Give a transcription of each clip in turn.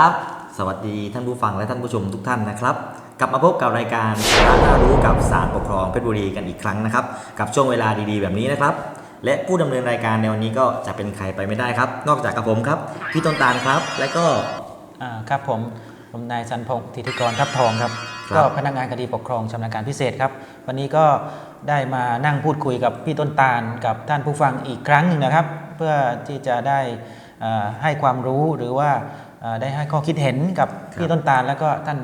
ครับ สวัสดีท่านผู้ฟังและท่านผู้ชมทุกท่านนะครับ กลับมาพบกับรายการสาระน่ารู้กับศาลปกครองเพชรบุรีกันอีกครั้งนะครับ กับช่วงเวลาดีๆ แบบนี้นะครับ และผู้ดำเนินรายการในวันนี้ก็จะเป็นใครไปไม่ได้ครับ นอกจากกับผมครับพี่ต้นตาลครับ และก็ อ่าครับผมผมนายสันพงศ์ธิติกรทับทองครับครับ ก็พนักงานคดีปกครองชำนาญการพิเศษครับ วันนี้ก็ได้มานั่งพูดคุยกับพี่ต้นตาลกับท่านผู้ฟังอีกครั้งหนึ่งนะครับ เพื่อที่จะได้เอ่อให้ความรู้หรือว่าเอ่อ ได้ให้ข้อคิดเห็นกับพี่ต้นตาลแล้วก็ท่าน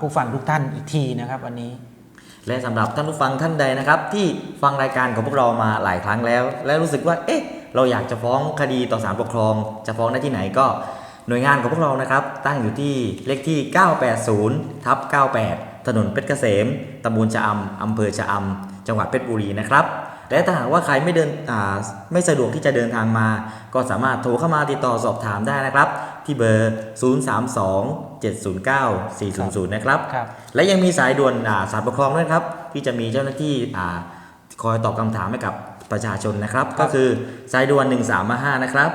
ผู้ฟังทุกท่านอีกทีนะครับวันนี้และสำหรับท่านผู้ฟังท่านใดนะครับ ที่ฟังรายการของพวกเรามาหลายครั้งแล้ว และรู้สึกว่า เอ๊ะ เราอยากจะฟ้องคดีต่อศาลปกครอง จะฟ้องได้ที่ไหนก็ หน่วยงานของพวกเรานะครับ ตั้งอยู่ที่เลขที่ 980ทับ98 ถนนเพชรเกษมตำบลชะอำอำเภอชะอำจังหวัดเพชรบุรีนะครับ และถ้าหากว่าใครไม่เดินอ่าไม่สะดวกที่จะเดินทางมา ก็สามารถโทรเข้ามาติดต่อสอบถามได้นะครับ ที่เบอร์ 032 709 400 นะครับครับและยังมีสายด่วนอ่าสารปกครองด้วยนะครับ ที่จะมีเจ้าหน้าที่อ่าคอยตอบคำถามให้กับประชาชนนะครับ ก็คือสายด่วน 1355 นะครับ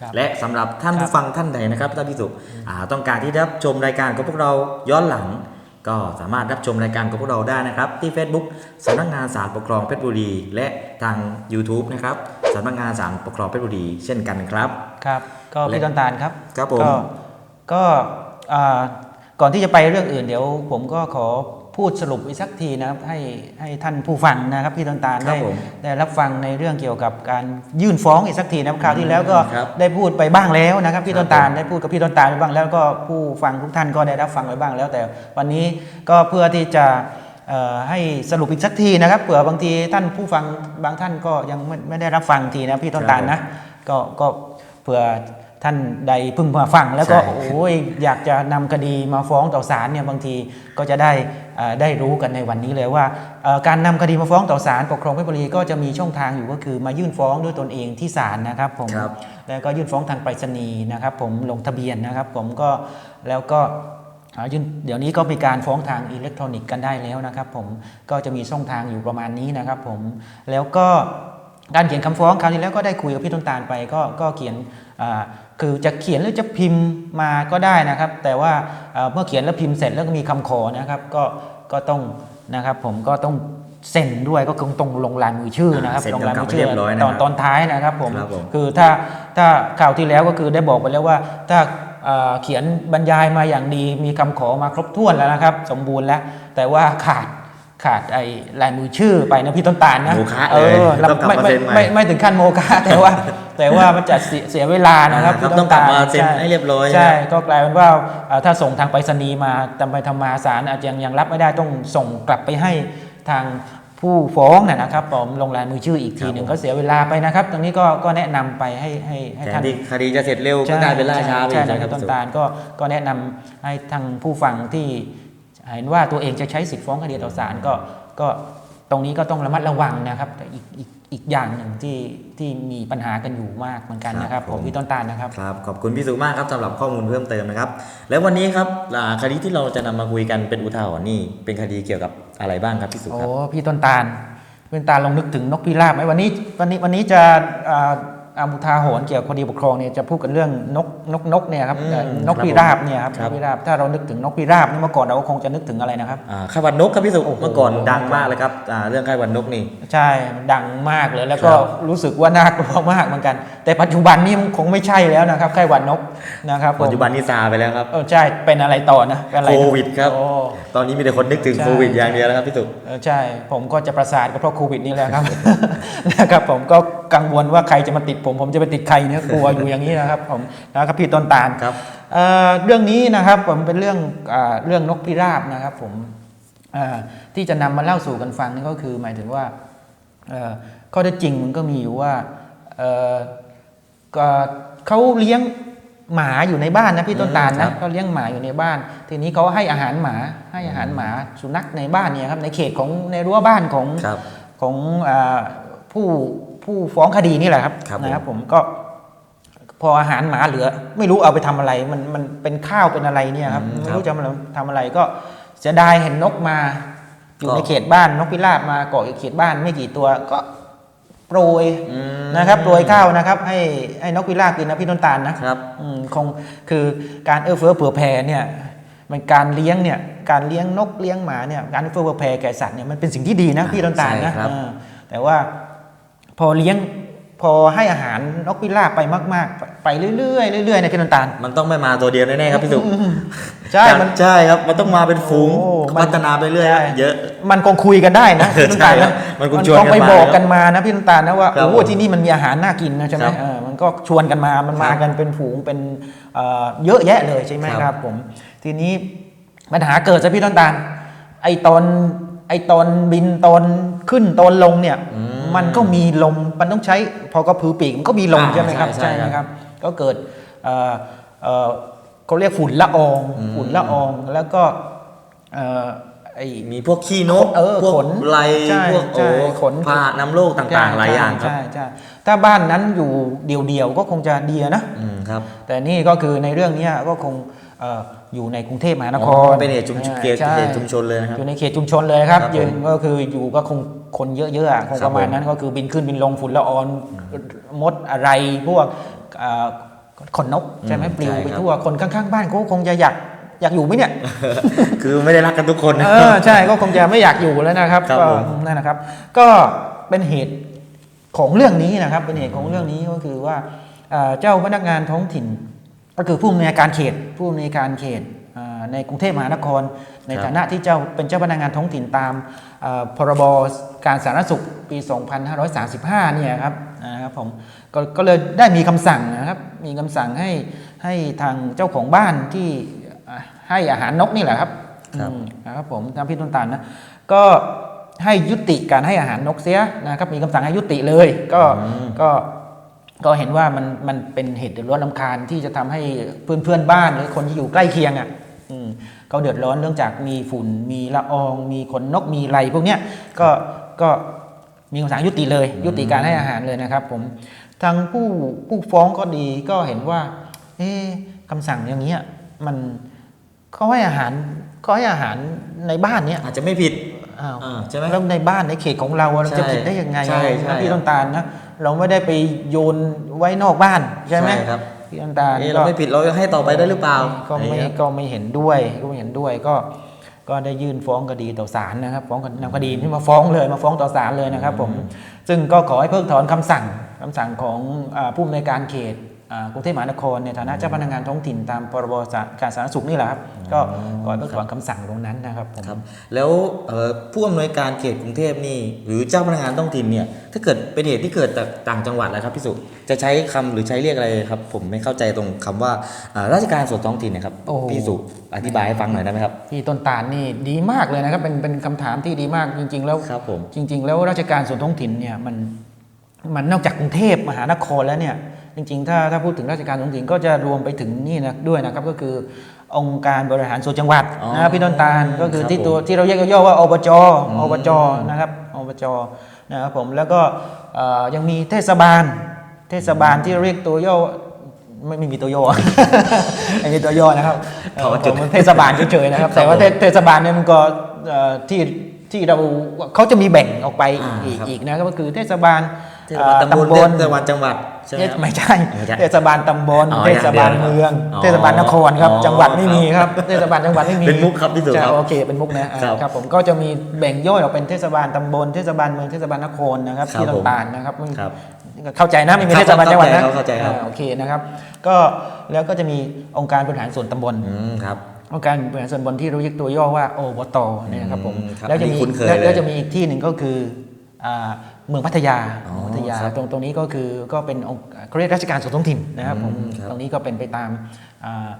ครับและสำหรับท่านครัผู้บฟังท่านใดนะครับท่านพิสุอ่าต้องการที่จะรับชมรายการของพวกเราย้อนหลัง ก็สามารถรับชมรายการของพวกเราได้นะครับ ที่ Facebook สำนักงานศาลปกครองเพชรบุรี และทาง YouTube นะครับสำนักงานศาลปกครองเพชรบุรีเช่นกันครับ ครับ ก็และพี่ต้นตาลครับครับผม ก็ก็อ่าก่อนที่จะไปเรื่องอื่นเดี๋ยวผมก็ขอ พูดสรุปอีกสักทีนะครับให้ให้ท่านผู้ฟังนะครับพี่ต้นตาลครัได้บผมได้รับฟังในเรื่องเกี่ยวกับการยื่นฟ้องอีกสักทีนะครับคราวที่แล้วก็ครับได้พูดไปบ้างแล้วนะครับพี่ครับต้นตาลผมได้พูดกับพี่ต้นตาลไปบ้างแล้วก็ผู้ฟังทุกท่านก็ได้รับฟังไปบ้างแล้ว แต่วันนี้ก็เพื่อที่จะเอ่อให้สรุปอีกสักทีนะครับเผื่อบางทีท่านผู้ฟังบางท่านก็ยังไม่ไม่ได้รับฟังทีนะพี่ต้นตาลนะก็ก็เผื่อท่านใดเพิ่งมาฟังแล้วก็ ใช่ โอ้ยอยากจะนำคดีมาฟ้องต่อศาลเนี่ยบางทีก็จะได้เอ่อ ได้รู้กันในวันนี้เลยว่าเอ่อการนำคดีมาฟ้องต่อศาลปกครองเพชรบุรีก็จะมีช่องทางอยู่ก็คือมายื่นฟ้องด้วยตนเองที่ศาลนะครับผมครับแล้วก็ยื่นฟ้องทางไปรษณีย์นะครับ ผมลงทะเบียนนะครับ ผมก็แล้วก็อ่ายื่นเดี๋ยวนี้ก็มีการฟ้องทางอิเล็กทรอนิกส์กันได้แล้วนะครับ ผมก็จะมีช่องทางอยู่ประมาณนี้นะครับ ผมแล้วก็การเขียนคำฟ้องคราวที่แล้วก็ได้คุยกับพี่ต้นตาลไปก็ก็เขียนอ่า คือจะเขียนหรือจะพิมพ์มาก็ได้นะครับ แต่ว่าเอ่อเมื่อเขียนแล้วพิมพ์เสร็จแล้วก็มีคำขอนะครับ ก็ก็ต้องนะครับ ผมก็ต้องเซ็นด้วยก็คงต้องลงลายมือชื่อนะครับเซ็นลงลายมือกำกับชื่เรียบร้อยนะคตรับอนตอนท้ายนะครับผมครับผมคือถ้าถ้าข่าวที่แล้วก็คือได้บอกไปแล้วว่า ถ้าเอ่อเขียนบรรยายมาอย่างดีมีคำขอมาครบถ้วนแล้วนะครับ สมบูรณ์แล้ว แต่ว่าขาดขาดไอ้ลายมือชื่อไปนะพี่ต้นตาลนะโมฆะเอเลยอต้องกลับไม่มาไม่เซ็นใหม่ไม่ไม่ถึงขั้นโมฆะแต่ว่า แต่ว่ามันจะเสียเสียเวลานะครับอ่าครับพี่ต้องกลับมาเซ็นช่ให้เรียบร้อยใช่นะก็กลายเป็นว่าเอ่อถ้าส่งทางไปรษณีย์มาทำไปทำมาศาลอาจจะยังยังรับไม่ได้ต้องส่งกลับไปให้ทางผู้ฟ้องนะนะครับผมลงลายมือชื่ออีกทีหนึ่งก็เสียเวลาไปนะครับ ตรงนี้ก็ก็แนะนำไปให้ให้ให้แทนท่านที่คดีจะเสร็จเร็วก็กลายเป็นล่าช้าไปใช่อีกใช่นะคครัรับบต้นตาลก็ก็แนะนำให้ทางผู้ฟังที่เห็นว่าตัวเองจะใช้สิทธิ์ฟ้องคดีต่อศาลก็ก็ตรงนี้ก็ต้องระมัดระวังนะครับแต่อีกอีก อีกอย่างหนึ่งที่ที่มีปัญหากันอยู่มากเหมือนกันนะครับครับผผมมพี่ต้นตาลนะครับครับขอบคุณพี่สุมากครับสำหรับข้อมูลเพิ่มเติมนะครับ แล้ววันนี้ครับอ่าคดีที่เราจะนำมาคุยกันเป็นอุทาหรณ์นี่เป็นคดีเกี่ยวกับอะไรบ้างครับพี่สุโอ้ครับพี่ต้นตาลพี่ต้นตาลลองนึกถึงนกพิราบไหมวันนี้วันนี้วันนี้จะ อ่าอามุทาโหรณ์เกี่ยวกับคดีปกครองเนี่ยจะพูดกันเรื่องนกนกนกเนี่ยครับอืมเอ่อนกครับพิราบเนี่ยครับครับนกพิราบถ้าเรานึกถึงนกพิราบนี่เมื่อก่อนเราก็คงจะนึกถึงอะไรนะครับอ่าไข้หวัดนกครับพี่สุโอ้โหเมื่อก่อนดังมากเลยครับอ่าเรื่องไข้หวัดนกนี่ใช่ดังมากเลยแล้วก็ครับรู้สึกว่าน่ากลัวมากเหมือนกัน แต่ปัจจุบันนี้มันคงไม่ใช่แล้วนะครับไข้หวัดนกนะครับผมปัจจุบันนี่ซาไปแล้วครับเออใช่เป็นอะไรต่อนะเป็นอะไรโคนะวิดครับโอ้ตอนนี้มีแต่คนนึกถึงใช่โควิดอย่างเดียวแล้วครับพี่สุเออใช่ผมก็จะประสาทก็เพราะโควิดนี่แหละครับนะครับผมก็ กังวลว่าใครจะมาติดผม ผมจะไปติดใครเนี่ยกลัวอยู่อย่างนี้นะครับผมนะครับพี่ต้นตาลครับเอ่อเรื่องนี้นะครับผมเป็นเรื่องอาเรื่องนกพิราบนะครับผมอ่าที่จะนำมาเล่าสู่กันฟังนี่ก็คือหมายถึงว่าเอ่อข้อเท็จจริงมันก็มีอยู่ว่าเอ่อก็เขาเลี้ยงหมาอยู่ในบ้านนะพี่ต้นตาลอืมครันะบเขาเลี้ยงหมาอยู่ในบ้าน ทีนี้เขาให้อาหารหมาให้อาหารหมาสุนัขในบ้านเนี่ยครับในเขตของในรั้วบ้านของครับของอาผู้ ผู้ฟ้องคดีนี่แหละครับครับนะครับผมก็ พออาหารหมาเหลือ ไม่รู้เอาไปทำอะไร มันมันเป็นข้าวเป็นอะไรเนี่ยครับอืมไม่ครับรู้จะมาทำอะไรก็เสียดายเห็นนกมา อยู่ก็ ในเขตบ้านนกพิราบมาเกาะอยู่เขตบ้านไม่กี่ตัวก็โปรยอืมนะครับโปรยข้าวนะครับ ให้ให้นกพิราบกินนะพี่ต้นตาลนะ ครับ อืมคงคือการเอื้อเฟื้อเผื่อแผ่เนี่ยมันการเลี้ยงเนี่ยการเลี้ยงนกเลี้ยงหมาเนี่ยการเอื้อเฟื้อเผื่อแผ่แก่สัตว์เนี่ยมันเป็นสิ่งที่ดีนะพี่ต้นตาลนะใช่ครับ เออแต่ว่า พอเลี้ยงพอให้อาหารนกพิราบไปมาก ๆ ไปเรื่อยๆเรื่อยๆในพี่ต้นตาล มันต้องไม่มาตัวเดียวแน่ๆครับพี่สุใช่มันใช่ครับมันต้องมาเป็นฝูงโอ้มันพัฒนาไปเรื่อยใช่เยอะ มันคงคุยกันได้นะพี่น้ำตาลใช่ครันะบมันคงชวนกันไปมาบอกครับกันมานะพี่น้ำตาลนะว่าครับโอ้โหผมที่นี่มันมีอาหารน่ากินนะใช่ไหมครับเออมันก็ชวนกันมามันมาครับกันเป็นฝูงเป็นเอ่อเยอะแยะเลยใช่ไหมครับครับผม ทีนี้ปัญหาเกิดซะพี่น้ำตาลไอตอน ไอตอนบินตอนขึ้นตอนลงเนี่ยอืมมันก็มีลมมันต้องใช้พอกระพือปีกมันก็มีลมอ่าใช่ไหมครับใช่ใช่ไหมครับ ก็เกิดเอ่อเอ่อเขาเรียกฝุ่นละออง อืม ฝุ่นละอองแล้วก็เอ่อไอ มีพวกขี้นกเออพวกขนไรใช่พวกใช่โอ้ขนพาหน้ำโรคต่างๆหลายอย่างครับ ใช่ใช่ถ้าบ้านนั้นอยู่เดียวๆก็คงจะดีนะ อืมครับ แต่นี่ก็คือในเรื่องเนี้ยก็คงเอ่อ อยู่ในกรุงเทพมหานคอ๋รอเป็นเหตุชุมชนเขตใช่เหตุชุมชนเลยนะครับอยู่ในเขตชุมชนเลยครับครับผมยืนก็คืออยู่ก็คงคนเยอะๆอะคงครัปบระมาณผมนั้นก็คือบินขึ้นบินลงฝุ่นละอองมดอะไรพวกเอ่อขนนกใช่ไหมอืมปลิวใช่ไปครับทั่วคนข้างๆ บ้านเขาคงจะอยากอยากอยู่ไหมเนี่ย คือไม่ได้รักกันทุกคนนะเออใช่ก็คงจะไม่อยากอยู่แล้วนะครับครับก็ผมนั่นนะครับ ก็เป็นเหตุของเรื่องนี้นะครับ เป็นเหตุของเรื่องนี้ก็คือว่าเอ่อเจ้าพนักงานท้องถิ่น ก็คือผู้อำนวยการเขตผู้อำนวยการเขตเอ่อในกรุงเทพมหานคร ในฐานะที่เจ้าเป็นเจ้าพนักงานท้องถิ่นตามเอ่อพรบการสาธารณสุขปี 2535 เนี่ยครับนะครับผมก็ก็เลยได้มีคำสั่งนะครับมีคำสั่งให้ให้ทางเจ้าของบ้านที่เอ่อให้อาหารนกนี่แหละครับครับอืมนะครับผมทางพี่ต้นตาลนะก็ให้ยุติการให้อาหารนกเสียนะครับมีคำสั่งให้ยุติเลย ก็อืมก็ ก็เห็นว่ามันมันเป็นเหตุเดือดร้อนลำคาญที่จะทำให้เพื่อนเพื่อนบ้านหรือคนที่อยู่ใกล้เคียงอะอืมเขาเดือดร้อนเนื่องจากมีฝุ่นมีละออง มีขนนกมีไรพวกเนี้ยก็ก็มีคำสั่งยุติเลย ยุติการให้อาหารเลยนะครับผมทางผู้ผู้ฟ้องก็ดีก็เห็นว่า เอ๊ะคำสั่งอย่างเงี้ยมันเขาให้อาหารเขาให้อาหารในบ้านเนี้ยอาจจะไม่ผิดอ้าวอ่าใช่ไหมแล้วในบ้านในเขตของเราอะเราจะใช่ผิดได้ยังไงใช่ใช่นะพี่ต้นตาลนะ เราไม่ได้ไปโยนไว้นอกบ้านใช่ไหมครับพี่ต้นตาลเอ๊ะเราไม่ผิดเราให้ต่อไปได้หรือเปล่า ก็ไม่อะไรเงี้ยก็ไม่เห็นด้วยก็ไม่เห็นด้วยก็ก็ได้ยื่นฟ้องคดีต่อศาลนะครับฟ้องนำคดีที่มาฟ้องเลยมาฟ้องต่อศาลเลยนะครับผมซึ่งก็ขอให้เพิกถอนคำสั่งคำสั่งของอาผู้อำนวยการเขตอ่า กรุงเทพมหานครในฐานะเจ้าพนักงานท้องถิ่นตามพรบการสาธารณสุขนี่แหละครับก็ขอให้เพิกถอนคำสั่งตรงนั้นนะครับผมครับ แล้วเอ่อผู้อำนวยการเขตกรุงเทพนี่หรือเจ้าพนักงานท้องถิ่นเนี่ยถ้าเกิดเป็นเหตุที่เกิดจากต่างจังหวัดแล้วครับพี่สุจะใช้คำหรือใช้เรียกอะไรครับ ผมไม่เข้าใจตรงคำว่าอ่าราชการส่วนท้องถิ่นเนะครับโอ้พี่สุอธิบายให้ฟังหน่อยได้ไหมครับพี่ต้นตาลนี่ดีมากเลยนะครับเป็นเป็นคำถามที่ดีมากจริง ๆ แล้วครับผมจริง ๆ แล้วราชการส่วนท้องถิ่นเนี่ยมันมันนอกจากกรุงเทพมหานครแล้วเนี่ย จริงๆ ถ้าถ้าพูดถึงราชการท้องถิ่นก็จะรวมไปถึงนี่นะด้วยนะครับก็คือองค์การบริหารส่วนจังหวัดอ๋อนะครับพี่ต้นตาลก็คือครับที่ตัวผมที่เราเรียกย่อๆว่าอบจอืมอบจนะครับอบจนะครับผมแล้วก็เอ่อยังมีเทศบาล เทศบาลที่เรียกตัวย่อไม่ไม่มีตัวย่อไม่มีตัวย่อนะครับขอจุดของเทศบาลเฉยๆนะครับครับแต่ว่าผมเทเทศบาลเนี่ยมันก็เอ่อที่ที่เราเขาจะมีแบ่งออกไปอ่าอีกครับอีกนะก็คือเทศบาลเท ศบาลเอ่อตำบลตำบลเทศบาลจังหวัดใช่ไหมครับไม่ใช่ไม่ใช่เทศบาลตำบลอ๋อเทศบาลอย่างเดียวเมืองอ๋อเทศบาลนครครับอ๋อจังหวัดไม่มีครับเทศบาลจังหวัดไม่มีเป็นมุกครับพี่สุจะครับโอเคเป็นมุกนะอ่าครับครับผมก็จะมีแบ่งย่อยออกเป็นเทศบาลตำบลเทศบาลเมืองเทศบาลนครนะครับครับที่ผมต่างๆนะครับครับเข้าใจนะไม่มีครับเทศบาลจังหวัดนะเข้าใจครับอ่าโอเคนะครับ ก็แล้วก็จะมีองค์การบริหารส่วนตำบลอืมครับองค์การบริหารส่วนตำบลที่เราเรียกตัวย่อว่าอบตเนี่ยนะครับผมอืมครับแล้วจะอันมีนี้คุ้นเคยแล้วเลยแล้วจะมีอีกที่หนึ่งก็คืออ่า เมืองพัทยาอ๋อพัทยาครับตรงตรงนี้ก็คือก็เป็นองค์เขาเรียกราชการส่วนท้องถิ่นนะครับผมอืมครับตรงนี้ก็เป็นไปตามอ่า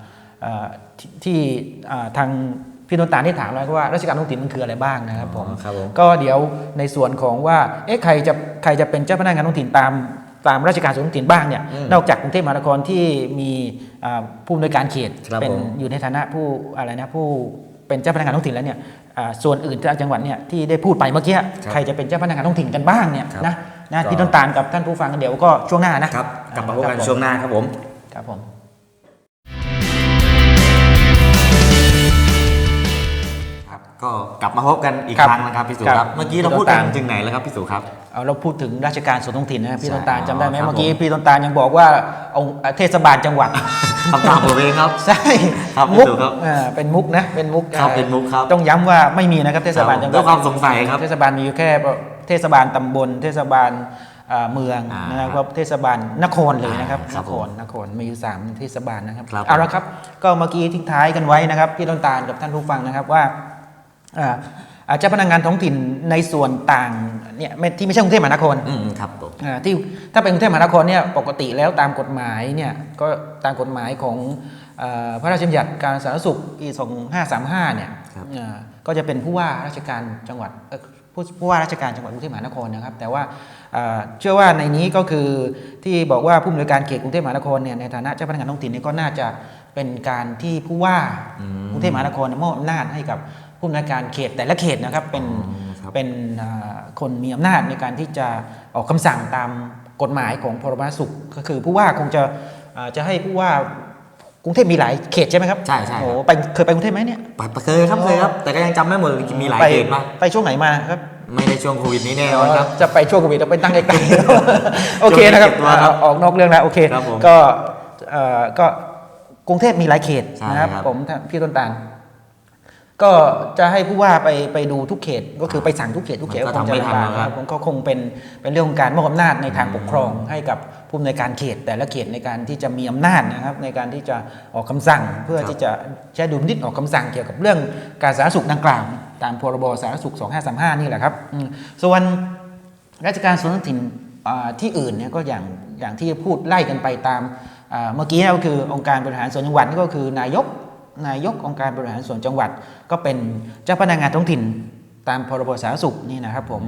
อ่าที่ที่อ่าทางพี่นนตาลที่ถามแล้วว่าราชการท้องถิ่นมันคืออะไรบ้างนะครับผมอ๋อครับผมก็เดี๋ยวในส่วนของว่าเอ๊ะใครจะใครจะเป็นเจ้าพนักงานท้องถิ่นตามตามราชการส่วนท้องถิ่นบ้างเนี่ยอืมนอกจากกรุงเทพมหานครที่มีอ่าผู้อำนวยการเขตครับเป็นผมอยู่ในฐานะผู้อะไรนะผู้ เป็นเจ้าพนักงานท้องถิ่นแล้วเนี่ยอ่าส่วนอื่นจากจังหวัดเนี่ยที่ได้พูดไปเมื่อกี้ใครจะเป็นเจ้าพนักงานท้องถิ่นกันบ้างเนี่ยครับนะนะก็พี่ต้นตาลกับท่านผู้ฟังเดี๋ยวก็ช่วงหน้านะครับกลับมาพบกันครับผช่วงหน้าครับผมครับผม ก็กลับมาพบกันอีกครับครั้งนะครับพี่สุคครัรับบเมื่อกี้เราพี่พูดต้นกัตาลนถึงไหนแล้วครับพี่สุครับเอาเราพูดถึงราชการส่วนท้องถิ่นนะพี่ใช่ต้นตาลจำได้ไหมครับเมื่อกี้ผมพี่ต้นตาลยังบอกว่าองค์เทศบาลจังหวัดคำถามผมเองครับใช่ครับมุกพี่ตู่ครับอ่าเป็นมุกนะเป็นมุกครับอ่าเป็นมุกครับต้องย้ำว่าไม่มีนะครับเทศบาลจังหด้วัวดยความสงสัยครับเทศบาลมีอยู่แค่เทศบาลตำบล เทศบาลอ่าเมืองอ่านะครับเทศบาลนครเลยนะครับครันบคผมรนครมีอยู่สามเทศบาลนะครับครับเอาละครับ ก็เมื่อกี้ทิ้งท้ายกันไว้นะครับพี่ต้นตาลกับท่านผู้ฟังนะครับว่าอ่าอ่า เจ้าพนักงานท้องถิ่นในส่วนต่างเนี่ยไม่ที่ไม่ใช่กรุงเทพมหานครอืมครับผมอ่าที่ถ้าเป็นกรุงเทพมหานครเนี่ยปกติแล้วตามกฎหมายเนี่ยก็ตามกฎหมายของเออพระราชบัญญัติการสาธารณสุขปี2535เนี่ยครับอ่าก็จะเป็นผู้ว่าราชการจังหวัดเอ่อผู้ผู้ว่าราชการจังหวัดกรุงเทพมหานครนะครับ แต่ว่าอ่าเชื่อว่าในนี้ก็คือที่บอกว่าผู้อำนวยการเขตกรุงเทพมหานครเนี่ยในฐานะเจ้าพนักงานท้องถิ่นเนี่ยก็น่าจะเป็นการที่ผู้ว่าอืมกรุงเทพมหานครเนี่ยมอบอำนาจให้กับ ผู้อำนวยการเขตแต่ละเขตนะครับเป็นอ๋อครับเป็นอ่าคนมีอำนาจในการที่จะออกคำสั่งตามกฎหมายของพรบสุข ก็คือผู้ว่าคงจะอ่าจะให้ผู้ว่ากรุงเทพมีหลายเขตใช่ไหมครับใช่ใช่โอ้ครับไปเคยไปกรุงเทพไหมเนี่ยไปไปเคยครับเคยครับแต่ก็ยังจำไม่หมดเลยมีหลายไปเขตมากไปช่วงไหนมาครับไม่ได้ช่วงโควิดนี้แน่นอนครับ จะไปช่วงโควิดเราไปตั้งไกลๆโอเคนะครับช่วงนี้เก็บตัวครับอ่าออกนอกเรื่องแล้วโอเคครับผมก็เอ่อก็กรุงเทพมีหลายเขตใช่นะครับครับผมท่านพี่ต้นตาล ก็จะให้ผู้ว่าไปไปดูทุกเขตก็คือไปสั่งทุกเขตทุกเขตมันก็คงจะทำไม่ทันลำบากแล้วครับผมก็คงเป็นเป็นเรื่องของการมอบอำนาจในทางปกครองให้กับผู้อำนวยการเขต แต่ละเขตในการที่จะมีอำนาจนะครับ ในการที่จะออกคำสั่งเพื่อที่จะใช้ดุลพินิจออกคำสั่งเกี่ยวกับเรื่องการสาธารณสุขดังกล่าวตามพรบสาธารณสุข 2535 นี่แหละครับอืมส่วนราชการส่วนท้องถิ่นอ่าที่อื่นเนี่ยก็อย่างอย่างที่พูดไล่กันไปตามอ่าเมื่อกี้ก็คือองค์การบริหารส่วนจังหวัดนี่ก็คือนายก นายกองค์การบริหารส่วนจังหวัด ก็เป็นเจ้าพนักงานท้องถิ่นตามพรบสาธารณสุขนี่นะครับผม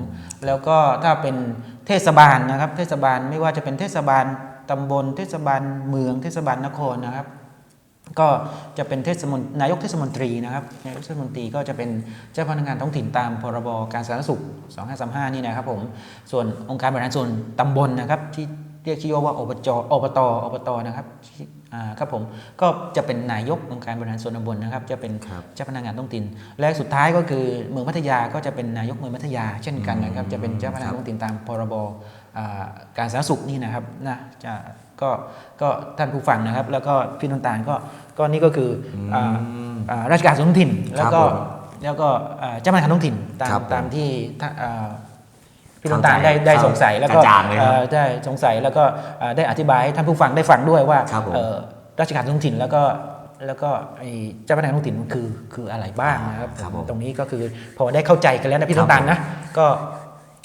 แล้วก็ถ้าเป็นเทศบาลนะครับ เทศบาลไม่ว่าจะเป็นเทศบาลตำบล เทศบาลเมืองเทศบาลนครนะครับ ก็จะเป็นเทศมนนายกเทศมนตรีนะครับนายกเทศมนตรีก็จะเป็นเจ้าพนักงานท้องถิ่นตามพรบการสาธารณสุข 2535 นี่นะครับผมส่วนองค์การบริหารส่วนตำบลนะครับที่เรียกชื่อว่าอบจอบตอบตนะครับ ครับผมก็จะเป็นนายกองค์การบริหารส่วนตำบลนะครับ จะเป็นครับเจ้าพนักงานท้องถิ่นและสุดท้ายก็คือเมืองพัทยาก็จะเป็นนายกเมืองพัทยา เช่นกันนะครับ จะเป็นเจ้าพนักงานท้องถิ่นตามพรบอ่าการสาธารณสุขนี่นะครับนะจะก็ก็ท่านผู้ฟังนะครับ แล้วก็พี่น้ำตาลก็ก็นี่ก็คืออ่าอ่าราชการส่วนท้องถิ่นแล้วก็ผมแล้วก็อ่าเจ้าพนักงานท้องถิ่นตามครับผมตามที่ ท่านอ่าพี่เข้าน้ำตาลใจได้ได้ครับสงสัยแล้วก็กระจ่างเลยครับอ่าได้สงสัยแล้วก็อ่าได้อธิบายให้ท่านผู้ฟังได้ฟังด้วยว่าครับผมเอ่อราชการท้องถิ่นแล้วก็แล้วก็ไอ้เจ้าพนักงานท้องถิ่นมันคือคืออะไรบ้างนะครับครับผมตรงนี้ก็คือพอได้เข้าใจกันแล้วนะพี่น้ำตาลนะก็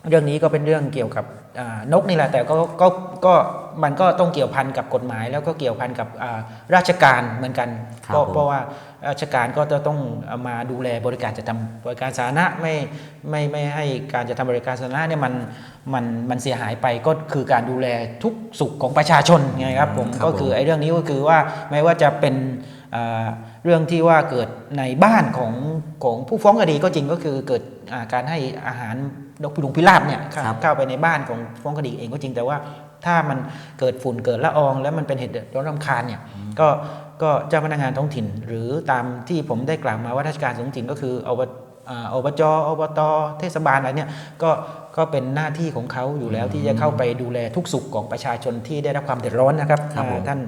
เรื่องนี้ก็เป็นเรื่องเกี่ยวกับอ่านกนี่แหละแต่ก็ก็ก็มันก็ต้องเกี่ยวพันกับกฎหมาย แล้วก็เกี่ยวพันกับอ่าราชการเหมือนกันครับเพราะผมเพราะว่า ราชการก็จะต้องเอามาดูแลบริการจะทำบริการสาธารณะไม่ไม่ไม่ให้การจะทำบริการสาธารณะเนี่ยมันมันมันเสียหายไปก็คือการดูแลทุกสุขของประชาชนไงครับผมครับก็คือผมไอ้เรื่องนี้ก็คือว่าไม่ว่าจะเป็นอ่าเรื่องที่ว่าเกิดในบ้านของของผู้ฟ้องคดีก็จริงก็คือเกิดอ่าการให้อาหารนกพิรุงพิราบเนี่ยเข้าครับเข้าไปในบ้านของฟ้องคดีเองก็จริงแต่ว่าถ้ามันเกิดฝุ่นเกิดละออง แล้วมันเป็นเหตุเดือดร้อนรำคาญเนี่ยก็ ก็เจ้าพนักงานท้องถิ่น หรือตามที่ผมได้กล่าวมาว่าราชการท้องถิ่นก็คืออบอ่าอบจอบตเทศบาลอะไรเนี่ยก็ก็เป็นหน้าที่ของเขาอยู่แล้วที่จะเข้าไปดูแลทุกสุขของประชาชนที่ได้รับความเดือดร้อนนะครับครับผมอ่าท่าน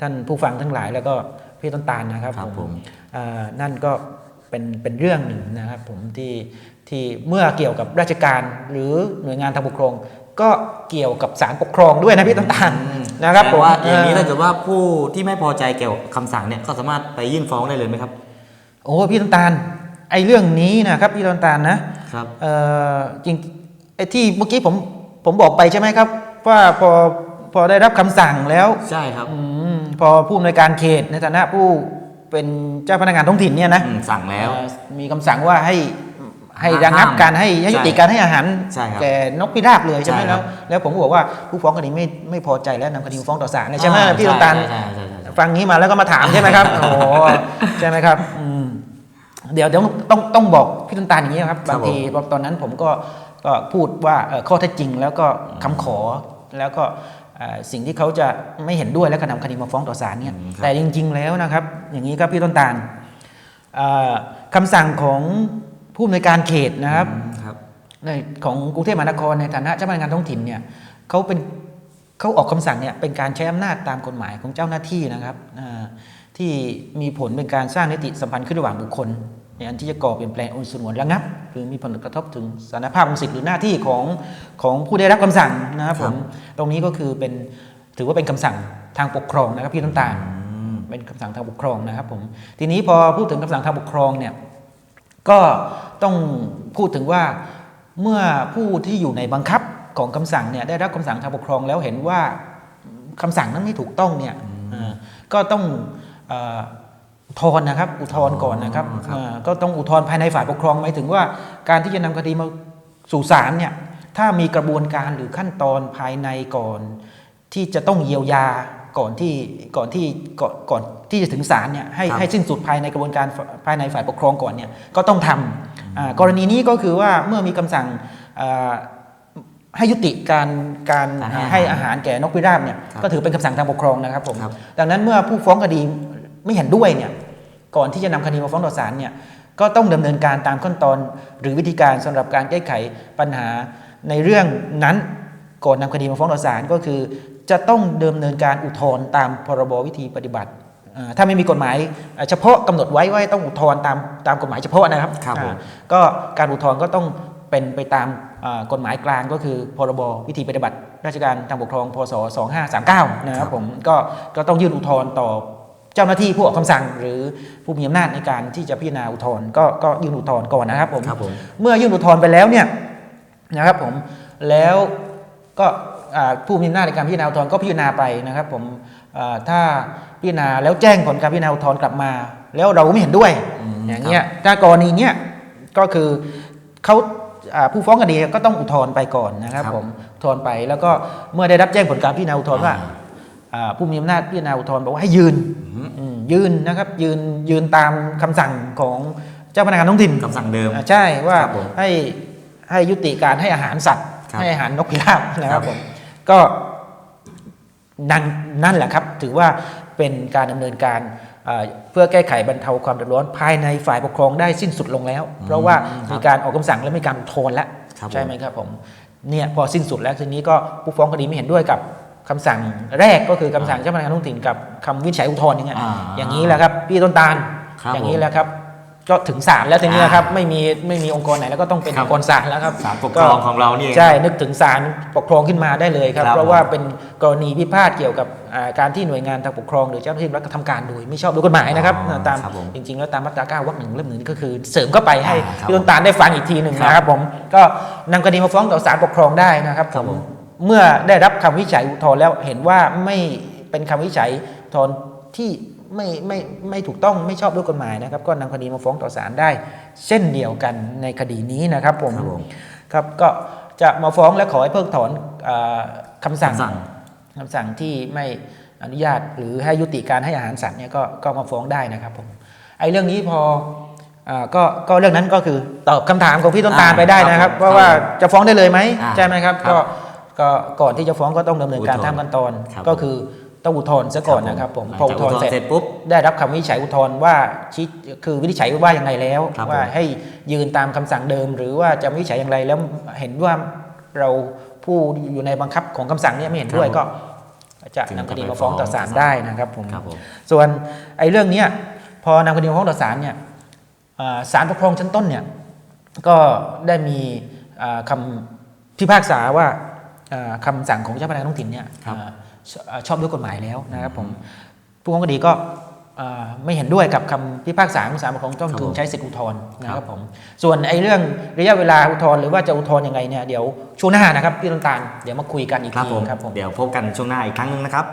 ท่านผู้ฟังทั้งหลายแล้วก็พี่ต้นตาลนะครับครับผมอ่านั่นก็เป็นเป็นเรื่องหนึ่งนะครับผมที่ที่เมื่อเกี่ยวกับราชการหรือหน่วยงานทางปกครอง ก็เกี่ยวกับศาลปกครองด้วยนะพี่ต้นตาล นะครับแปผลมว่าอย่างนี้เถ้าเกิดว่าผู้ที่ไม่พอใจเกี่ยวกับคำสั่งเนี่ยก็สามารถไปยื่นฟ้องได้เลยไหมครับ โอ้พี่ต้นตาลไอ้เรื่องนี้นะครับพี่ต้นตาลนะครับ เอ่อจริงไอ้ที่เมื่อกี้ผมผมบอกไปใช่ไหมครับ ว่าพอพอได้รับคำสั่งแล้วใช่ครับอมพอผู้อำนวยการเขตในฐานะผู้เป็นเจ้าพนักงานท้องถิ่นเนี่ยนะอืมสั่งแล้ว เอ่อมีคำสั่งว่าให้ ให้ห้ามระงับการให้ให้ยุติใช่การให้อาหารใช่ครับแก่นกพิราบเลยใช่ไหมใช่คแล้รัวบแล้วผมก็บอกว่าผู้ฟ้องคดีไม่ไม่พอใจแล้วนำคดีมาฟ้องต่อศาลเนี่ยใช่ไหมอ่พี่ต้นตาลใช่ใช่ใช่ใช่ฟังนี้มาแล้วก็มาถามใช่ไหมครับโอ้โหใช่ไหมครับอืมเดี๋ยวเดี๋ยวต้องต้องบอกพี่ต้นตาลอย่างนี้ครับครับบางทีตอนนั้นผมก็ก็พูดว่าเอ่อข้อเท็จจริงแล้วก็คำขอแล้วก็เอ่อสิ่งที่เขาจะไม่เห็นด้วยแล้วก็นำคดีมาฟ้องต่อศาลเนี่ยอืมครับแต่จริง ๆ แล้วนะครับ อย่างนี้ครับพี่ต้นตาลเอ่อคำสั่งของ ผู้อำนวยการเขตนะครับอืมครับในของกรุงเทพมหานครในฐานะเจ้าพนักงานท้องถิ่นเนี่ยเขาเป็นเขาออกคำสั่งเนี่ยเป็นการใช้อำนาจตามกฎหมายของเจ้าหน้าที่นะครับอ่าที่มีผลเป็นการสร้างนิติสัมพันธ์ขึ้นระหว่างบุคคลในอันที่จะก่อเปลี่ยนแปลงองค์สนวนระงับ หรือมีผลกระทบถึงสารภาพของสิทธิหรือหน้าที่ของของผู้ได้รับคำสั่งนะครับผมตรงนี้ก็คือเป็นถือว่าเป็นคำสั่งทางปกครองนะครับพี่ต้นตาลอืมเป็นคำสั่งทางปกครองนะครับผมทีนี้พอพูดถึงคำสั่งทางปกครองเนี่ย ก็ต้องพูดถึงว่าเมื่อผู้ที่อยู่ในบังคับของคำสั่งเนี่ยได้รับคำสั่งทางปกครองแล้วเห็นว่าคำสั่งนั้นไม่ถูกต้องเนี่ยอ่าก็ต้องเอ่ออุทธรณ์นะครับ อุทธรณ์ก่อนนะครับอ๋อครับอ่าก็ต้องอุทธรณ์ภายในฝ่ายปกครองหมายถึงว่าการที่จะนำคดีมาสู่ศาลเนี่ยถ้ามีกระบวนการหรือขั้นตอนภายในก่อน ที่จะต้องเยียวยา ก่อนที่ก่อนที่ก่อนก่อนที่จะถึงศาลเนี่ยให้ครับให้สิ้นสุดภายในกระบวนการฝภายในฝ่ายปกครองก่อนเนี่ยก็ต้องทำอ่ากรณีนี้ก็คือว่าเมื่อมีคำสั่งอ่าให้ยุติการการการให้ให้อาอาหารหารแก่นกพิราบเนี่ยครับก็ถือเป็นคำสั่งทางปกครองนะครับผมครับดังนั้นเมื่อผู้ฟ้องคดีไม่เห็นด้วยเนี่ยก่อนที่จะนำคดีมาฟ้องต่อศาลเนี่ยก็ต้องดำเนินการตามขั้นตอนหรือวิธีการสำหรับการแก้ไขปัญหาในเรื่องนั้นก่อนนำคดีมาฟ้องต่อศาลก็คือ จะต้องดำเนินการอุทธรณ์ตามพรบวิธีปฏิบัติอ่าถ้าไม่มีกฎหมายอ่าเฉพาะกำหนดไว้ว่าต้องอุทธรณ์ตามตามกฎหมายเฉพาะนะครับครับผมอ่าก็การอุทธรณ์ก็ต้องเป็นไปตามอ่ากฎหมายกลางก็คือ พรบวิธีปฏิบัติราชการทางปกครอง พศ 2539 นะครับผมก็ก็ต้องยื่นอุทธรณ์ต่อเจ้าหน้าที่ผู้ออกคำสั่ง หรือผู้มีอำนาจในการที่จะพิจารณาอุทธรณ์ก็ก็ยื่นอุทธรณ์ก่อนนะครับผมครับผมเมื่อยื่นอุทธรณ์ไปแล้วเนี่ยนะครับผมแล้วก็อ่า ผู้มีอำนาจในการพิจารณาอุทธรณ์ก็พิจารณาไปนะครับผมอ่าถ้าพิจารณาแล้วแจ้งผลการพิจารณาอุทธรณ์กลับมา แล้วเราไม่เห็นด้วยอืมอย่างเงี้ยถ้ากรณีเนี้ยก็คือเขาอ่าผู้ฟ้องคดีก็ต้องอุทธรณ์ไปก่อนนะครับครับผมอุทธรณ์ไปแล้วก็เมื่อได้รับแจ้งผลการพิจารณาอุทธรณ์ว่าอ่าอ่าผู้มีอำนาจพิจารณาอุทธรณ์บอกว่าให้ยืนอืมอืมยืนนะครับยืนยืนตามคำสั่งของเจ้าพนักงานท้องถิ่นคำสั่งเดิมอ่าใช่ว่าครับผมให้ให้ยุติการให้อาหารสัตว์ครับให้อาหารนกพิราบนะคครัรับบผม ก็นั่นนั่นแหละครับ ถือว่าเป็นการดำเนินการอ่าเพื่อแก้ไขบรรเทาความเดือดร้อนภายในฝ่ายปกครองได้สิ้นสุดลงแล้ว เพราะว่าครับมีการออกคำสั่งและมีการอุทธรณ์แล้วครับผมใช่ไหมครับผมเนี่ยพอสิ้นสุดแล้วทีนี้ก็ผู้ฟ้องคดีไม่เห็นด้วยกับคำสั่งแรกก็คือคำสั่งเจ้าพนักงานท้องถิ่นกับคำวินิจฉัยอุทธรณ์อย่างเงี้ยอ่าอย่างนี้แหละครับพี่ต้นตาลครับอย่างนี้ผมแหละครับ ก็ถึงศาลแล้วทีนี้อ่าครับ ไม่มีไม่มีองค์กรไหนแล้วก็ต้องเป็นครัอบงค์กรศาลแล้วครับศาลปกครองของเรานี่เองใช่นึกถึงศาลปกครองขึ้นมาได้เลยครับครับเพราะว่าเป็นกรณีพิพาทเกี่ยวกับอ่าการที่หน่วยงานทางปกครอง หรือเจ้าหน้าที่รัฐกระทำการโดยไม่ชอบด้วยกฎหมายนะครับอ๋อตามครับผมจริง ๆ แล้วตามมาตรา9วรรคหนึ่งเล่มหนึ่งนี่ก็คือเสริมเข้าไปให้อ่าครับพี่ต้นตาลได้ฟังอีกทีหนึ่งครับนะครับผมก็นำคดีมาฟ้องต่อศาลปกครองได้นะครับครับผมเมื่อได้รับคำวินิจฉัยอุทธรณ์แล้วเห็นว่าไม่เป็นคำวินิจฉัยอุทธรณ์ที่ ไม่ไม่ไม่ถูกต้องไม่ชอบด้วยกฎหมายนะครับ ก็นำคดีมาฟ้องต่อศาลได้ เช่นเดียวกันในคดีนี้นะครับผมครับผมครับก็จะมาฟ้องและขอให้เพิกถอนอาคำสั่งคำสั่งคำสั่งที่ไม่อนุญาตหรือให้ยุติการให้อาหารสัตว์เนี่ยก็ก็มาฟ้องได้นะครับผมไอ้เรื่องนี้พออาก็ก็เรื่องนั้นก็คือตอบคำถามของพี่ต้นตาลอ่าไปได้นะครับครับผมเพราะว่าจะฟ้องได้เลยไหมอ่าใช่ไหมครับครับก็ก็ก่อนที่จะฟ้องก็ต้องดำเนินการอุทธรณ์ตามขั้นตอนครับก็คือ ต้องอุทธรณ์ซะก่อนนะครับผมหลังพอจากอุทธรณ์อุทธรณ์เสร็จเสร็จปุ๊บได้รับคำวินิจฉัยอุทธรณ์ว่าชี้คือวินิจฉัยว่ายังไงแล้วครับว่าผมให้ยืนตามคำสั่งเดิม หรือว่าจะวินิจฉัยอย่างไรแล้วเห็นว่าเราผู้อยู่ในบังคับของคำสั่งเนี่ยไม่เห็นด้วยครัก็บจะจึงนำคดีจะไปมาฟ้องต่อศาลฟ้องได้นะครับผมครับผมส่วนไอ้เรื่องเนี้ยพอนำคดีมาฟ้องต่อศาลเนี่ยอ่าศาลปกครองชั้นต้นเนี่ยก็ได้มีอ่าคำพิพากษาว่าอ่าคำสั่งของเจ้าพนักงานท้องถิ่นเนี่ยครับอ่า ชอ่าชอบด้วยกฎหมายแล้วนะครับผมผู้ฟ้องคดีก็อ่าไม่เห็นด้วยกับคำพิพากษาของศาลปกครองต้องครับทูลผมใช้สิทธิอุทธรณ์นะคครัรับบผมส่วนไอ้เรื่องระยะเวลาอุทธรณ์หรือว่าจะอุทธรณ์ยังไงเนี่ยเดี๋ยวช่วงหน้านะครับพี่ต้นตาลเดี๋ยวมาคุยกันอีกครับทีผมครับผมเดี๋ยวพบกันช่วงหน้าอีกครั้งหนึงนะครับ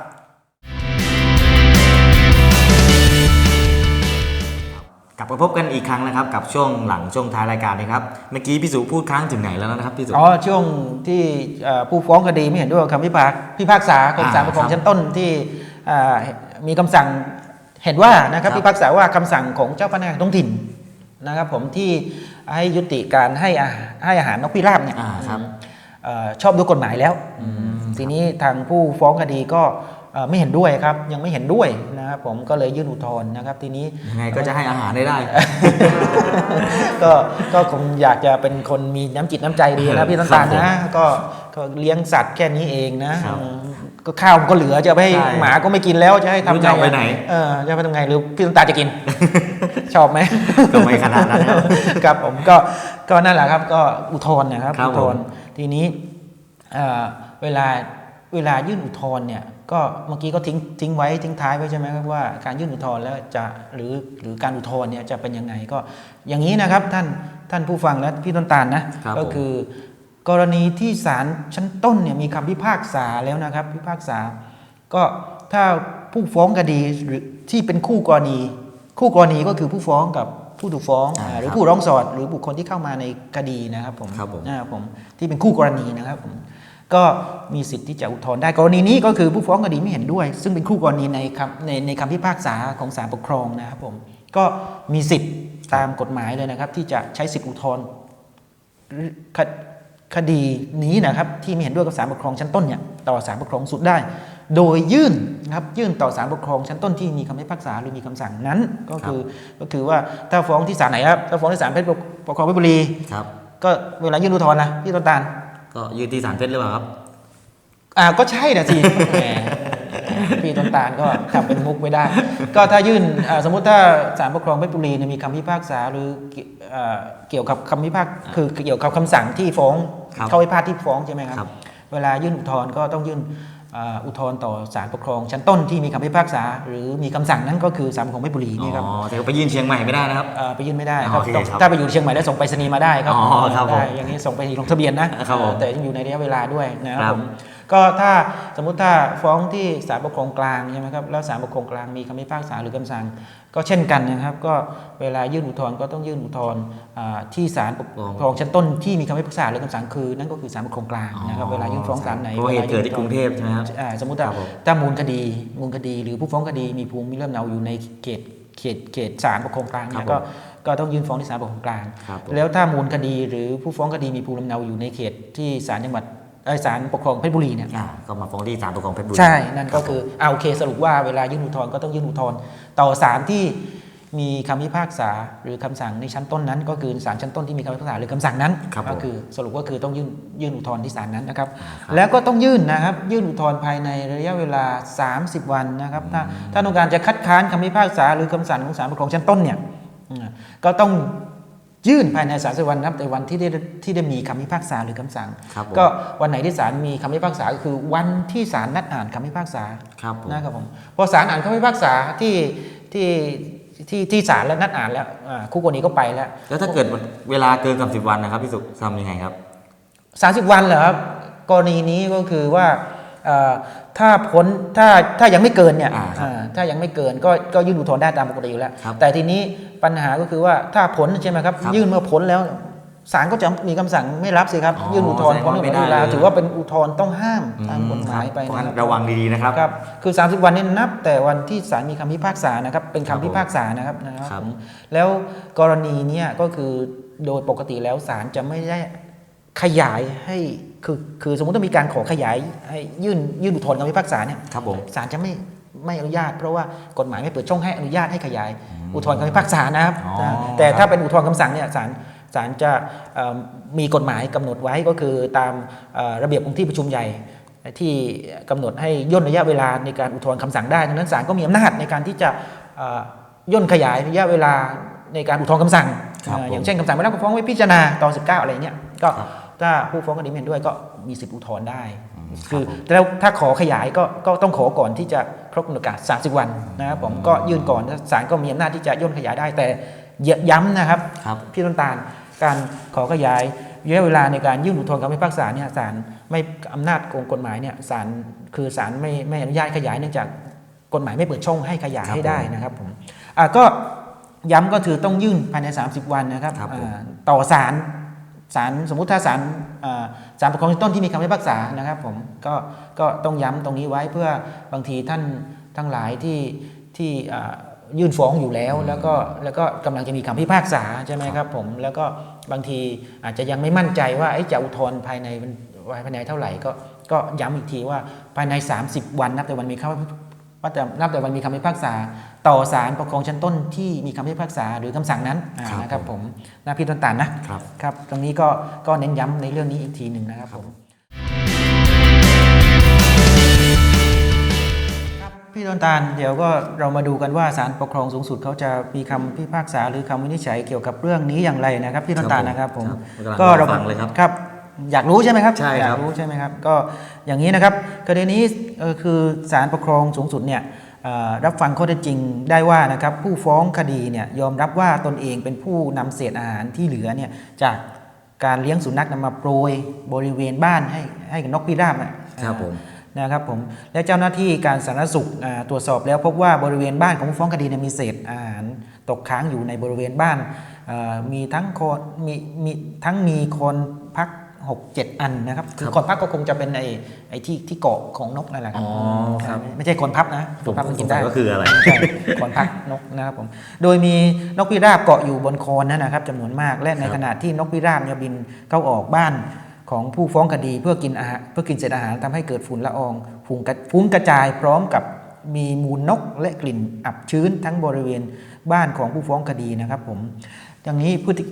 กลับมาพบกันอีกครั้งนะครับ กับช่วงหลังช่วงท้ายรายการนะครับ เมื่อกี้พี่สุพูดค้างถึงไหนแล้วนะครับพี่สุ อ๋อช่วงที่เอ่อผู้ฟ้องคดีไม่เห็นด้วยกับคำพิพากพิพากษาของอ่าศาลปกครองครับชั้นต้นที่อ่ามีคำสั่งเห็นว่านะครับครับพิพากษาว่าคำสั่งของเจ้าพนักงานท้องถิ่นนะครับ ผมที่ให้ยุติการให้อาหารให้อาหารนกพิราบเนี่ยอ่าครับเอ่อชอบด้วยกฎหมายแล้ว ทีนี้ทางผู้ฟ้องคดีก็เอ่อ ไม่เห็นด้วยครับยังไม่เห็นด้วยนะครับผมก็เลยยื่นอุทธรณ์นะครับทีนี้ยังไงก็จะให้อาหารได้ได้คก็ก็คงอยากจะเป็นคนมีน้ำจิตน้ำใจดีนะพี่ต้นตาลนะก็ก็เลี้ยงสัตว์แค่นี้เองนะครับอืมก็ข้าวมันก็เหลือจะไปให้ใช่หมาก็ไม่กินแล้วจะให้ทำรู้ไงจะเอาไปอะไหนเออจะไปทำไงหรือพี่ต้นตาลจะกิน ชอบไหมก็ไม่ขนาดนั้นครับครับผมก็ก็นั่นแหละครับ ก็อุทธรณ์นะครับครับอุทธรณ์ทีนี้เอ่อเวลา เวลายื่นอุทธรณ์เนี่ยก็เมื่อกี้ก็ทิ้งทิ้งไว้ทิ้งท้ายไว้ใช่ไหมครับว่าการยื่นอุทธรณ์แล้วจะหรือหรือการอุทธรณ์เนี่ยจะเป็นยังไงก็อย่างนี้นะครับท่านท่านผู้ฟังและพี่ต้นตาลนะครับก็ผมคือกรณีที่ศาลชั้นต้นเนี่ยมีคำพิพากษาแล้วนะครับ พิพากษา ก็ถ้าผู้ฟ้องคดีหรือที่เป็นคู่กรณี คู่กรณีก็คือผู้ฟ้องกับผู้ถูกฟ้องอ่าอ่าหรือครับผู้ร้องสอดหรือบุคคลที่เข้ามาในคดีนะครับผมครับผมนะครับผมที่เป็นคู่กรณีนะครับผม ก็มีสิทธิ์ที่จะอุทธรณ์ได้กรณีนี้ก็คือผู้ฟ้องคดีไม่เห็นด้วย ซึ่งเป็นคู่กรณีในคำในในคำพิพากษาของศาลปกครองนะครับผมก็มีสิทธิ์ตามกฎหมายเลยนะครับ ที่จะใช้สิทธิอุทธรณ์คคดีนี้นะครับที่ไม่เห็นด้วยกับศาลปกครองชั้นต้นเนี่ยต่อศาลปกครองสูงได้ โดยยื่นนะครับยื่นต่อศาลปกครองชั้นต้นที่มีคำพิพากษาหรือมีคำสั่งนั้นก็คือก็คือว่าถ้าฟ้องที่ศาลไหนครับถ้าฟ้องที่ศาลเพชรปกครองเพชรบุรีครับก็เวลายื่นอุทธรณ์นะพี่ต้นตาล ก็ยืนที่ศาลเพชรหรือเปล่าครับ อ่าก็ใช่นะสิแหมพี่ต้นตาลก็ทำเป็นมุกไม่ได้ ก็ถ้ายื่นอ่าสมมุติถ้าศาลปกครองเพชรบุรีเนี่ยมีคำพิพากษาหรือเกี่ยวอ่าเกี่ยวกับคำพิพากคือเกี่ยวกับคำสั่งที่ฟ้องครับเข้าพิพาทที่ฟ้องใช่ไหมครับครับ เวลายื่นอุทธรณ์ก็ต้องยื่น อ่าอุทธรณ์ต่อศาลปกครองชั้นต้นที่มีคำพิพากษา หรือมีคำสั่งนั้นก็คือศาลปกครองเพชรบุรีนี่ครับอ๋อแต่ว่าไปยื่นเชียงใหม่ไม่ได้นะครับเอ่อไปยื่นไม่ได้ครับโอเคต้องครับถ้าไปอยู่เชียงใหม่ได้ส่งไปรษณีย์มาได้ครับอ๋อครับผมได้อย่างนี้ส่งไปลงทะเบียนนะครับผมแต่ยังอยู่ในระยะเวลาด้วยนะคครัรับบผมก็ถ้าสมมุติถ้าฟ้องที่ศาลปกครองกลางใช่ไหมครับแล้วศาลปกครองกลางมีคำพิพากษาหรือคำสั่ง ก็เช่นกันนะครับ ก็เวลายื่นอุทธรณ์ก็ต้องยื่นอุทธรณ์อ่าที่ศาลปกครองชั้นต้นที่มีคำพิพากษาหรือคำสั่งคือ นั่นก็คือศาลปกครองกลางนะครับเวลายื่นฟ้องศาลไหนเพราะว่าเหตุเกิดที่วลากรุงเทพใช่ไหมครับอ่าสมมติว่าครับผมถ้ามูลคดีมูลคดี หรือผู้ฟ้องคดีมีภูมิลำเนาอยู่ในเขตเขตเขตศาลปกครองกลางเนี่ยครับก็ผมก็ต้องยื่นฟ้องที่ศาลปกครองกลางครับผมแล้วถ้ามูลคดีหรือผู้ฟ้องคดีมีภูมิลำเนาอยู่ในเขตที่ศาลจังหวัดเอ้ย ศาลปกครองเพชรบุรีเนี่ยอ่าก็มาฟ้องที่ศาลปกครองเพชรบุรีใช่นั่นก็คืออ่าโอเคสรุปว่าเวลายื่นอุทธรณ์ก็ต้องยื่นอุทธรณ์ต่อศาลที่มีคำพิพากษาหรือคำสั่งในชั้นต้นนั้น ก็คือศาลชั้นต้นที่มีคำพิพากษาหรือคำสั่งนั้นครับผมก็คือสรุปก็คือต้องยื่นยื่นอุทธรณ์ที่ศาลนั้นนะครับครับ แล้วก็ต้องยื่นนะครับ ยื่นอุทธรณ์ภายในระยะเวลา 30 วันนะครับ ถ้าถ้าต้องการจะคัดค้านคำพิพากษาหรือคำสั่งของศาลปกครองชั้นต้นเนี่ยอืมก็ต้อง ยื่นภายใน30วันนับแต่วันที่ได้ที่ได้มีคำพิพากษาหรือคำสั่งครับผมก็วันไหนที่ศาลมีคำพิพากษาก็คือวันที่ศาลนัดอ่านคำพิพากษาครับผมนะครับผมพอศาลอ่านคำพิพากษาที่ที่ที่ที่ศาลแล้วนัดอ่านแล้วอ่าคู่กรณีก็ไปแล้ว แล้วถ้าเกิดเวลาเกินสามสิบวันนะครับพี่สุทำยังไงครับสามสิบวันเหรอครับกรณีนี้ก็คือว่าเอ่อ ถ้าพ้นถ้าถ้ายังไม่เกินเนี่ยอ่าครับอ่าถ้ายังไม่เกินก็ก็ยื่นอุทธรณ์ได้ตามปกติอยู่แล้วครับแต่ทีนี้ปัญหาก็คือว่าถ้าพ้นใช่ไหมครับครับ ยื่นเมื่อพ้นแล้วศาลก็จะมีคำสั่งไม่รับสิครับอ๋อยื่นอุทธรณ์พร้อมแสดงว่ากับไม่ได้เวลาเลยถือว่าเป็นอุทธรณ์ต้องห้ามตามกฎหมายไปเพราะนะงั้นครับระวังดีๆนะครับครับคือ 30 วันนี้นับ แต่วันที่ศาลมีคำพิพากษานะครับ เป็นครับคำพิพากษานะครับนะครับครับผมแล้วกรณีเนี้ยก็คือโดยปกติแล้วศาลจะไม่ได้ ขยายให้คือคือสมมติถ้ามีการขอขยายให้ยื่นยื่นอุทธรณ์คำพิพากษาเนี่ยครับผมศาลจะไม่ไม่อนุญาต เพราะว่ากฎหมายไม่เปิดช่องให้อนุญาตให้ขยายอุทธรณ์คำพิพากษานะครับอ๋อนะแต่ครัถ้าบเป็นอุทธรณ์คำสั่งเนี่ยศาลศาลจะเอ่อมีกฎหมายกำหนดไว้ก็คือตามเอ่อระเบียบของที่ประชุมใหญ่ที่กำหนดให้ย่นระยะเวลาในการอุทธรณ์คำสั่งได้ดังนั้นศาลก็มีอำนาจในการที่จะเอ่อย่นขยายระยะเวลาในการอุทธรณ์คำสั่งครับอ่าผมอย่างเช่นคำสั่งไม่รับฟ้องไว้พิจารณาตอน19 อะไรเงี้ยก็ครับ ถ้าผู้ฟ้องคดีไม่เห็นด้วยก็มีสิทธิอุทธรณ์ได้อืมคือครับผมแล้วถ้าขอขยายก็ก็ต้องขอก่อนที่จะครบกำหนดการ30 วันนะครับผมก็ยื่นก่อนศาลก็มีอำนาจที่จะย่นขยายได้แต่ย้ำนะครับครับพี่ต้นตาลการขอขยายระยะเวลาในการยื่นอุทธรณ์คำพิพากษาเนี่ยศาลไม่อำนาจของกฎหมายเนี่ยศาลคือศาลไม่ไม่อนุญาตขยายเนื่องจากกฎหมายไม่เปิดช่องให้ขยายครับให้ได้ผมนะครับผมอะก็ย้ำก็คือต้องยื่นภายใน 30 วันนะครับครับผมอ่าต่อศาล ศาลสมมุติถ้าศาลอ่าศาลปกครองชั้นต้นที่มีคำพิพากษานะครับผมก็ก็ต้องย้ำตรงนี้ไว้เพื่อบางทีท่านทั้งหลายที่ที่อ่ายื่นฟ้องอยู่แล้ว แล้วก็แล้วก็กำลังจะมีคำพิพากษาใช่ไหมครับผมแล้วก็บางทีอาจจะยังไม่มั่นใจว่าเอ๊ะจะอุทธรณ์ภายในวันภายในเท่าไหร่ก็ก็ย้ำอีกทีว่าภายใน 30 วันนับแต่วันมีคำว่าแต่นับแต่วันมีคำพิพากษา ต่อศาลปกครองชั้นต้นที่มีคำพิพากษาหรือคำสั่งนั้นอ่าครับนะครับผผมมหน้าพี่ต้นตาลนะครับครับตรงนี้ก็ก็เน้นย้ำในเรื่องนี้อีกทีหนึ่งนะครับผมครับพี่ต้นตาลเดี๋ยวก็เรามาดูกันว่าศาลปกครองสูงสุดเขาจะมีคำพิพากษาหรือคำวินิจฉัยเกี่ยวกับเรื่องนี้อย่างไรนะครับพี่ต้นตาลนะครับผมครับก็กำลัเรางรอฟังเลยครับครับอยากรู้ใช่ไหมครับใช่ครับอยากรู้ใช่ไหมครับ ก็อย่างนี้นะครับกรณีนี้เอ่อคือศาลปกครองสูงสุดเนี่ยเอ่อ รับฟังข้อเท็จจริงได้ว่านะครับผู้ฟ้องคดีเนี่ยยอมรับว่าตนเองเป็นผู้นำเศษอาหารที่เหลือเนี่ยจากการเลี้ยงสุนัขนำมาโปรยบริเวณบ้านให้ให้กับนกพิราบน่ะครับผมนะครับผมและเจ้าหน้าที่การสาธารณสุขอ่าตรวจสอบแล้วพบว่าบริเวณบ้านของผู้ฟ้องคดีเนี่ยมีเศษอาหารตกค้างอยู่ในบริเวณบ้านเอ่อมีทั้งโคนมีมีทั้งมีคนพัก 6 7 อันนะครับ คือครับคนพักก็คงจะเป็นไอ้ไอ้ที่ที่เกาะของนกนั่นแหละครัอ๋อครับไม่ใช่คนพับนะผคนมพับมันสกิงนสัได้ยก็คืออะไรใช่คนพักนกนะครับผม โดยมีนกพิราบเกาะอยู่บนโคนนั่นนะครับจำนวนมาก และในครับขณะที่นกพิราบเนี่ยบินเข้าออกบ้านของผู้ฟ้องคดีเพื่อกินอาหารเพื่อกินเศษอาหารทำให้เกิดฝุ่นละอองฟุ้งกระฟุ้งกระจายพร้อมกับมีมูลนกและกลิ่นอับชื้นทั้งบริเวณบ้านของผู้ฟ้องคดีนะครับผมอย่างนี้พฤติ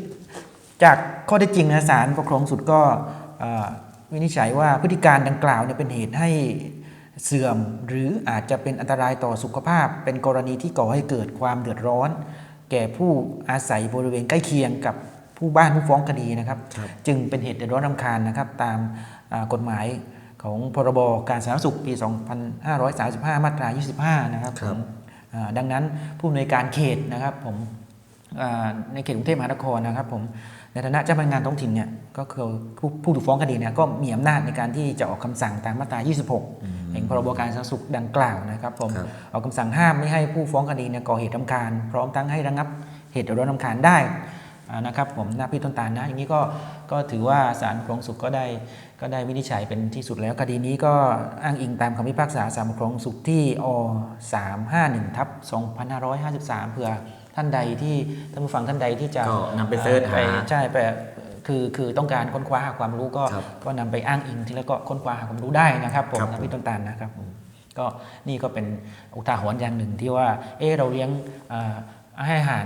จากข้อเท็จจริงนะศาลปกครองสุดก็วินิจฉัยว่าพฤติการดังกล่าวเนี่ยเป็นเหตุให้เสื่อม หรืออาจจะเป็นอันตรายต่อสุขภาพ เป็นกรณีที่ก่อให้เกิดความเดือดร้อน แก่ผู้อาศัยบริเวณใกล้เคียงกับผู้บ้านผู้ฟ้องคดีนะครับรบจึงเป็นเหตุเดือดร้อนรำคาญนะครับ ตามกฎหมายของพรบการสาธารณสุขปี 2535 มาตรา 25 นะครับรบดังนั้นผู้อำนวยการเขตนะครับผมในเขตกรุงเทพมหานครนะครับผม ในฐานะเจ้าพนักงานท้องถิ่นเนี่ยก็คือผู้ผู้ถูกฟ้องคดีเนี่ยก็มีอำนาจในการที่จะออกคำสั่งตามมาตรา 26 แห่งพรบการสาธารณสุขดังกล่าวนะครับผมครับออกคำสั่งห้ามไม่ให้ผู้ฟ้องคดีเนี่ยก่อเหตุรำคาญพร้อมทั้งให้ระงับเหตุเดือดร้อนรำคาญได้อ่านะครับผมหน้าพี่ต้นตาลนะอย่างนี้ก็ก็ถือว่าศาลปกครองสุขก็ได้ก็ได้วินิจฉัยเป็นที่สุดแล้วคดีนี้ก็อ้างอิงตามคำพิพากษาศาลปกครองสุขที่อ351ทับ2553เผื่อ ท่านใดที่ท่านผู้ฟังท่านใดที่จะก็นำไปเสิร์ชหาไปใช่ไปคือคือต้องการค้นคว้าหาความรู้ก็ครับก็นำไปอ้างอิงที่แล้วก็ค้นคว้าหาความรู้ได้นะครับผมครับนะพี่ต้นตาลนะครับผมก็นี่ก็เป็นอุทาหรณ์อย่างหนึ่งที่ว่าเออเราเลี้ยงอ่า ให้อาหาร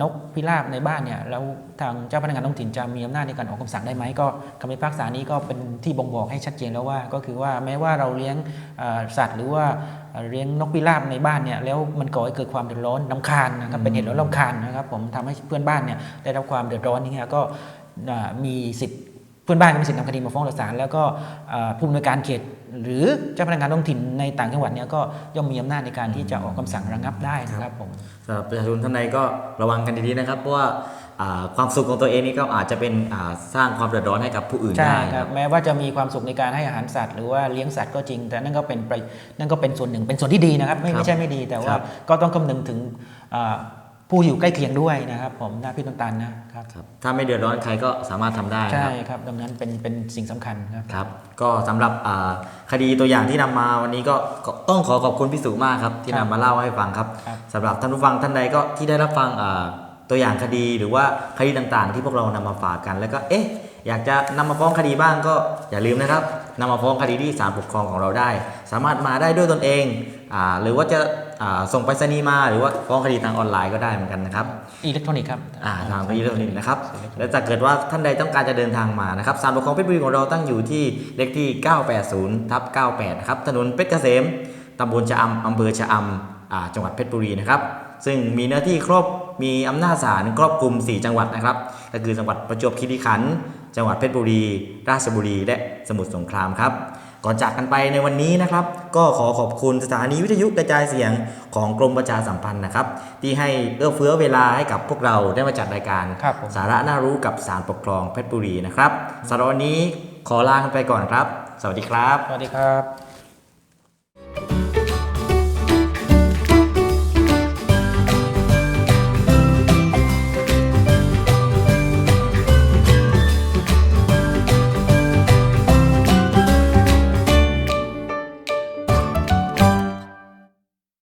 นกพิราบในบ้านเนี่ยแล้วทางเจ้าพนักงานท้องถิ่นจะมีอำนาจในการออกคำสั่งได้ไหมก็คำพิพากษานี้ก็เป็นที่บ่งบอกให้ชัดเจนแล้วว่า ก็คือว่าแม้ว่าเราเลี้ยงสัตว์ หรือว่าเลี้ยงนกพิราบในบ้านเนี่ยแล้วมันก่อให้เกิดความเดือดร้อนลำคาญนะครับเป็นเหตุร้อนลำคาญนะครับผมทำให้เพื่อนบ้านเนี่ยได้รับความเดือดร้อนอย่เงี้ยก็มีสิทธิ์ พื่อนบ้านก็มีสิทธินำคดีมาฟ้องต่อศาลแล้วก็เอ่อผู้อำนวยการเขต หรือเจ้าพนักงานท้องถิ่นในต่างจังหวัดเนี่ยก็ย่อมมีอำนาจในการที่จะออกคำสั่งระงับได้นะครับผมสำหรับประชาชนท่านใดก็ระวังกันดีๆนะครับเพราะว่าอ่าความสุขของตัวเองนี่ก็อาจจะเป็นอ่าสร้างความเดือดร้อนให้กับผู้อื่นใช่ได้คครัรับบแม้ว่าจะมีความสุขในการให้อาหารสัตว์หรือว่าเลี้ยงสัตว์ก็จริง แต่นั่นก็เป็นไปนั่นก็เป็นส่วนหนึ่งเป็นส่วนที่ดีนะครับ ไม่ครับไม่ใช่ไม่ดีแต่คว่ารับก็ต้องคำนึงถึงอ่า ผู้อยู่ใกล้เคียงด้วยนะครับ ผมหน้าพี่ต้นตาลนะครับครับ ถ้าไม่เดือดร้อนใครก็สามารถทำได้นะใช่ครับ ครับดังนั้นเป็นเป็นสิ่งสำคัญครับ ครับ ก็สำหรับอ่าคดีตัวอย่างที่นำมาวันนี้ก็ก็ต้องขอขอบคุณพี่สุมากครับที่ครันำบมาเล่าให้ฟังครับครับ สำหรับท่านผู้ฟังท่านใดก็ที่ได้รับฟังอ่าตัวอย่างคดีหรือว่าคดีต่างๆ ที่พวกเรานำมาฝากกัน แล้วก็เอ๊ะอยากจะนำมาฟ้องคดีบ้างก็อย่าลืมนะครับนำมาฟ้องคดีที่ศาลปกครองของเราได้ สามารถมาได้ด้วยตนเองอ่าหรือว่าจะอ่า ส่งไปรษณีย์มาหรือว่าฟ้องคดีทางออนไลน์ก็ได้เหมือนกันนะครับอิเล็กทรอนิกส์ครับอ่าทางอิเล็กทรอนิกส์นะครับและถ้าเกิดว่าท่านใดต้องการจะเดินทางมานะครับศาลปกครองเพชรบุรีของเราตั้งอยู่ที่เลขที่ 980ทับ98นะครับถนนเพชรเกษมตำบลชะอำอำเภอชะอำอ่าจังหวัดเพชรบุรีนะครับซึ่งมีเนื้อที่ครอบมีอำนาจศาลครอบคลุม 4 จังหวัดนะครับ ก็คือจังหวัดประจวบคีรีขันธ์จังหวัดเพชรบุรี ราชบุรี และสมุทรสงครามครับ ก่อนจากกันไปในวันนี้นะครับ ก็ขอขอบคุณสถานีวิทยุกระจายเสียงของกรมประชาสัมพันธ์นะครับ ที่ให้เอื้อเฟื้อเวลาให้กับพวกเราได้มาจัดรายการ ครับผม สาระน่ารู้กับสารปกครองเพชรบุรีนะครับสำหรับวันนี้ขอลากันไปก่อนครับ สวัสดีครับ สวัสดีครับ